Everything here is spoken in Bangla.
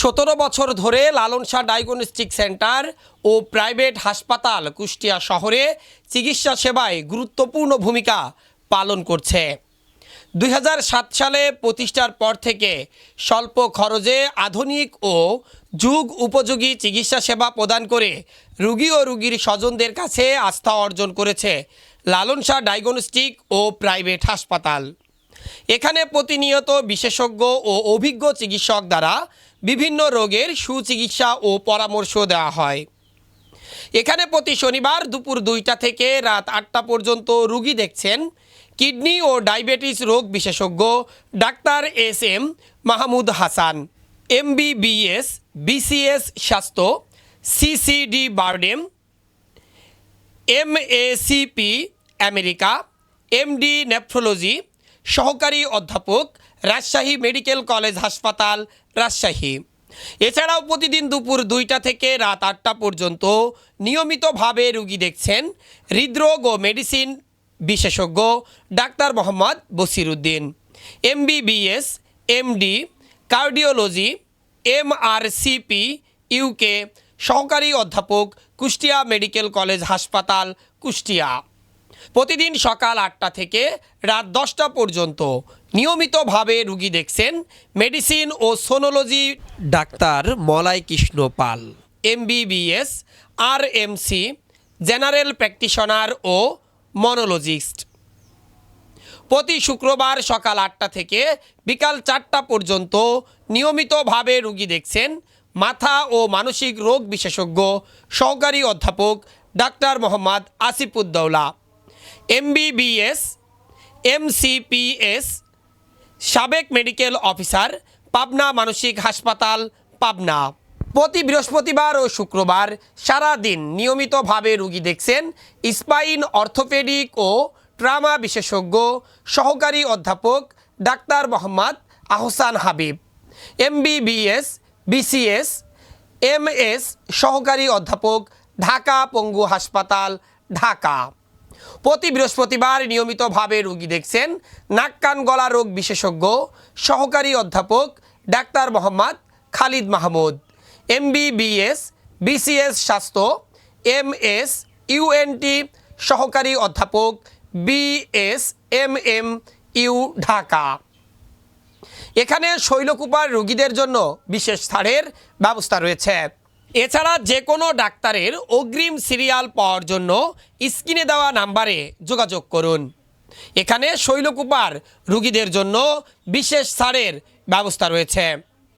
সতেরো বছর ধরে লালন শাহ ডায়াগনস্টিক সেন্টার ও প্রাইভেট হাসপাতাল কুষ্টিয়া শহরে চিকিৎসা সেবায় গুরুত্বপূর্ণ ভূমিকা পালন করছে। দুই হাজার সাত সালে প্রতিষ্ঠার পর থেকে স্বল্প খরচে আধুনিক ও যুগ উপযোগী চিকিৎসা সেবা প্রদান করে রুগী ও রুগীর স্বজনদের কাছে আস্থা অর্জন করেছে লালন শাহ ডায়াগনস্টিক ও প্রাইভেট হাসপাতাল। এখানে প্রতিনিয়ত বিশেষজ্ঞ ও অভিজ্ঞ চিকিৎসক দ্বারা বিভিন্ন রোগের সুচিকিৎসা ও পরামর্শ দেওয়া হয়। এখানে প্রতি শনিবার দুপুর দুইটা থেকে রাত আটটা পর্যন্ত রুগী দেখছেন কিডনি ও ডায়াবেটিস রোগ বিশেষজ্ঞ doctor S M Mahmud Hasan MBBS BCS স্বাস্থ্য CCD BIRDEM, M MACP America MD nephrology সহকারী অধ্যাপক, রাজশাহী মেডিকেল কলেজ হাসপাতাল, রাজশাহী। এছাড়াও প্রতিদিন দুপুর দুইটা থেকে রাত আটটা পর্যন্ত নিয়মিতভাবে রুগী দেখছেন হৃদরোগ ও মেডিসিন বিশেষজ্ঞ doctor Mohammad Basiruddin. MBBS, MD, cardiology, MRCP, UK. সহকারী অধ্যাপক, কুষ্টিয়া মেডিকেল কলেজ হাসপাতাল, কুষ্টিয়া। প্রতিদিন সকাল আটটা থেকে রাত দশটা পর্যন্ত নিয়মিতভাবে রুগী দেখছেন মেডিসিন ও সোনোলজি ডাক্তার মলাই কৃষ্ণ পাল, এমবিবিএস আর এমসি জেনারেল প্র্যাকটিশনার ও মনোলজিস্ট। প্রতি শুক্রবার সকাল আটটা থেকে বিকাল চারটা পর্যন্ত নিয়মিতভাবে রুগী দেখছেন মাথা ও মানসিক রোগ বিশেষজ্ঞ সহকারী অধ্যাপক ডাক্তার মোহাম্মদ আসিফুদ্দৌলা। এমবিবিএস এমসিপিএস সাবেক মেডিকেল অফিসার, পাবনা মানসিক হাসপাতাল, পাবনা। প্রতি বৃহস্পতিবার ও শুক্রবার সারা দিন নিয়মিতভাবে রুগী দেখছেন স্পাইন অর্থোপেডিক ও ট্রামা বিশেষজ্ঞ, সহকারী অধ্যাপক doctor Mohammad Ahsan Habib. MBBS BCS MS সহকারী অধ্যাপক ঢাকা পঙ্গু হাসপাতাল, ঢাকা। প্রতি বৃহস্পতিবার নিয়মিতভাবে রোগী দেখছেন নাক, কান, গলা রোগ বিশেষজ্ঞ, সহকারী অধ্যাপক doctor Mohammad Khalid Mahmud M MBBS, BCS স্বাস্থ্য, এমএস, ইউএনটি সহকারী অধ্যাপক BS M M U Dhaka. এখানে শৈলকুপার রোগীদের জন্য বিশেষ ছাড়ের ব্যবস্থা রয়েছে। এছাড়া যে কোনো ডাক্তারের অগ্রিম সিরিয়াল পাওয়ার জন্য স্ক্রিনে দেওয়া নাম্বারে যোগাযোগ করুন। এখানে শৈলকুপার রুগীদের জন্য বিশেষ ছাড়ের ব্যবস্থা রয়েছে।